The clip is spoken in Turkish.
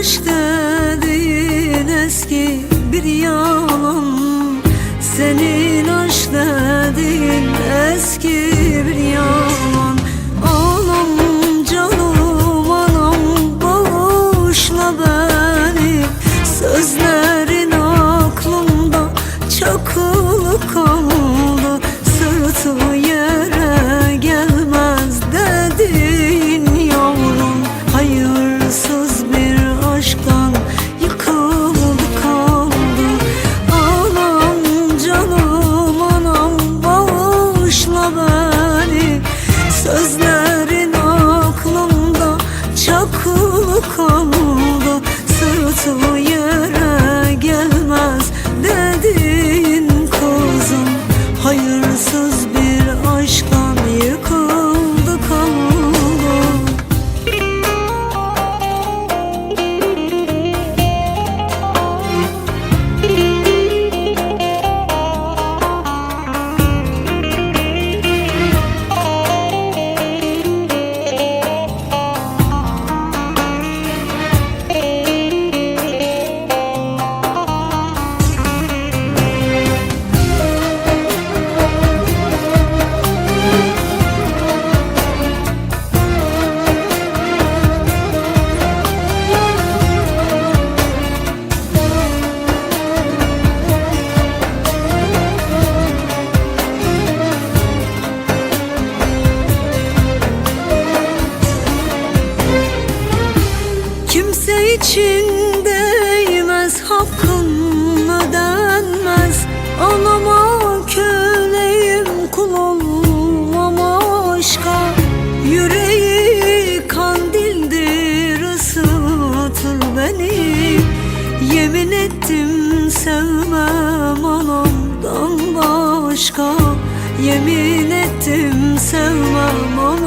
aşk dediğin eski bir yalan. Senin aşk dediğin eski bir yalan. Anam canım anam bağışla beni. Sözlerin aklımda çakılı kaldı. Sırtı yere gelmez Yüreği kandildir ısıtır beni. Yemin ettim sevmem anamdan başka. Yemin ettim sevmem anamdan